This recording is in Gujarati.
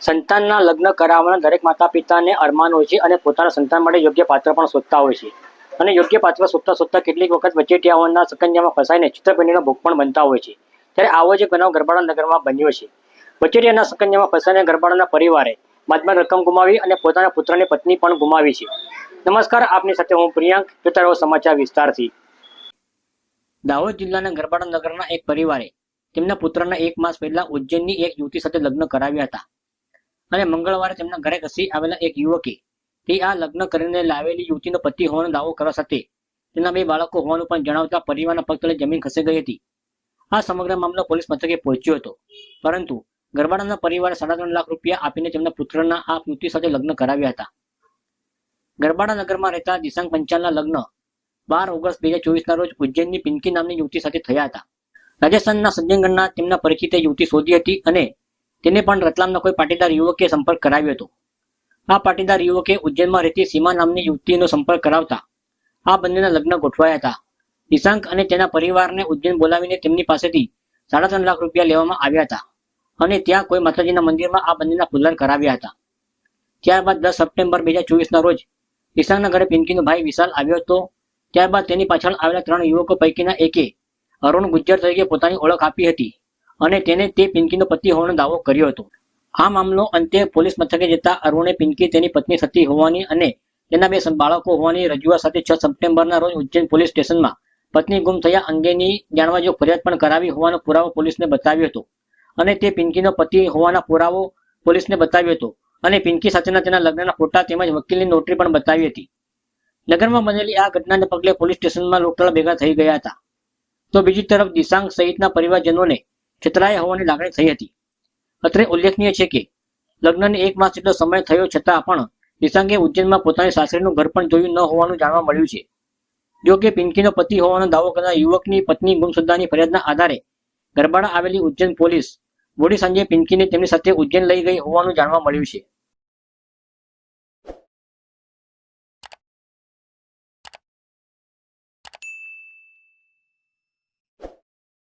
સંતાનના લગ્ન કરાવવાના દરેક માતા પિતાને અરમાન હોય છે અને પોતાના સંતાન માટે યોગ્ય પાત્ર પણ શોધતા હોય છે. અને યોગ્ય પાત્ર શોધતા શોધતા કેટલીક વખત વચેટિયાઓના સકંજામાં ફસાઈને છિતરપિંડીનો ભોગ પણ બનતા હોય છે. ત્યારે આવો જ બનાવ ગરબાડા નગરમાં બન્યો છે. વચેટિયાના સકંજામાં ફસાઈને ગરબાડાના પરિવારે બાદમાં રકમ ગુમાવી અને પોતાના પુત્રની પત્ની પણ ગુમાવી છે. નમસ્કાર, આપની સાથે હું પ્રિયાંક જોતા રહો સમાચાર વિસ્તારથી. દાહોદ જિલ્લાના ગરબાડા નગરના એક પરિવારે તેમના પુત્રના એક માસ પહેલા ઉજ્જૈનની એક યુવતી સાથે લગ્ન કરાવ્યા હતા. અને મંગળવારે તેમના ઘરે ઘસી આવેલા એક યુવકે તે આ લગ્ન કરીને લાવેલી યુવતીનો પતિ હોવાનો દાવો કરવા સાથે. તેના બે બાળકો હોવાનું પણ જણાવતા પરિવારના પગ જમીન ખસી ગઈ હતી. આ સમગ્ર મામલો પોલીસ મથકે પહોંચ્યો હતો. પરંતુ ગરબાડાના પરિવારે સાડા ત્રણ લાખ રૂપિયા આપીને તેમના પુત્રના આ યુવતી સાથે લગ્ન કરાવ્યા હતા. ગરબાડા નગરમાં રહેતા દિશાંગ પંચાલના લગ્ન બાર ઓગસ્ટ બે હજાર ચોવીસના રોજ ઉજ્જૈનની પિંકી નામની યુવતી સાથે થયા હતા. રાજસ્થાનના સજ્જનગઢના તેમના પરિચિત યુવતી શોધી હતી અને તેને પણ રતલામના કોઈ પાટીદાર યુવકે સંપર્ક કરાવ્યો હતો. આ પાટીદાર યુવકે ઉજ્જૈનમાં રહેતી સીમા નામની યુવતીનો સંપર્ક કરાવતા આ બંનેના લગ્ન ગોઠવાયા હતા. નિશાંક અને તેના પરિવારને ઉજ્જૈન બોલાવીને તેમની પાસેથી સાડા ત્રણ લાખ રૂપિયા લેવામાં આવ્યા હતા અને ત્યાં કોઈ માતાજીના મંદિરમાં આ બંનેના ફુલર કરાવ્યા હતા. ત્યારબાદ દસ સપ્ટેમ્બર બે હજાર ચોવીસના રોજ નિશાંકના ઘરે પિંકીનો ભાઈ વિશાલ આવ્યો હતો. ત્યારબાદ તેની પાછળ આવેલા ત્રણ યુવકો પૈકીના એકે અરુણ ગુજ્જર તરીકે પોતાની ઓળખ આપી હતી. અને તેને તે પિંકીનો પતિ હોવાનો દાવો કર્યો હતો. આ મામલો અંતે પોલીસ મથકે જતા અરુણે પિંકી તેની પત્ની થતી હોવાની અને તેના બે બાળકો હોવાની રજૂઆત સાથે છ સપ્ટેમ્બરના રોજ ઉજ્જૈન પોલીસ સ્ટેશનમાં પત્ની ગુમ થયા અંગેની જાણવા જો ફરિયાદ પણ કરાવી હોવાનો પુરાવો પોલીસને બતાવ્યો હતો. અને તે પિંકીનો પતિ હોવાના પુરાવો પોલીસને બતાવ્યો હતો અને પિંકી સાથેના તેના લગ્નના ફોટા તેમજ વકીલની નોટરી પણ બતાવી હતી. નગરમાં બનેલી આ ઘટનાને પગલે પોલીસ સ્ટેશનમાં લોકટાળા ભેગા થઈ ગયા હતા. તો બીજી તરફ દિશાંગ સહિતના પરિવારજનોને છેતરાયા હોવાની લાગણી થઈ હતી. અત્રે ઉલ્લેખનીય છે કે, લગ્નને એક માસ જેટલો સમય થયો છતાં પણ નિશાંગે ઉજ્જૈનમાં પોતાની સાસરીનું ઘર પણ જોયું ન હોવાનું જાણવા મળ્યું છે. જો કે પિંકીનો પતિ હોવાનો દાવો કરનાર યુવકની પત્ની ગુમશુદ્ધાની ફરિયાદના આધારે ગરબાડા આવેલી ઉજ્જૈન પોલીસ મોડી સાંજે પિંકીને તેમની સાથે ઉજ્જૈન લઈ ગઈ હોવાનું જાણવા મળ્યું છે.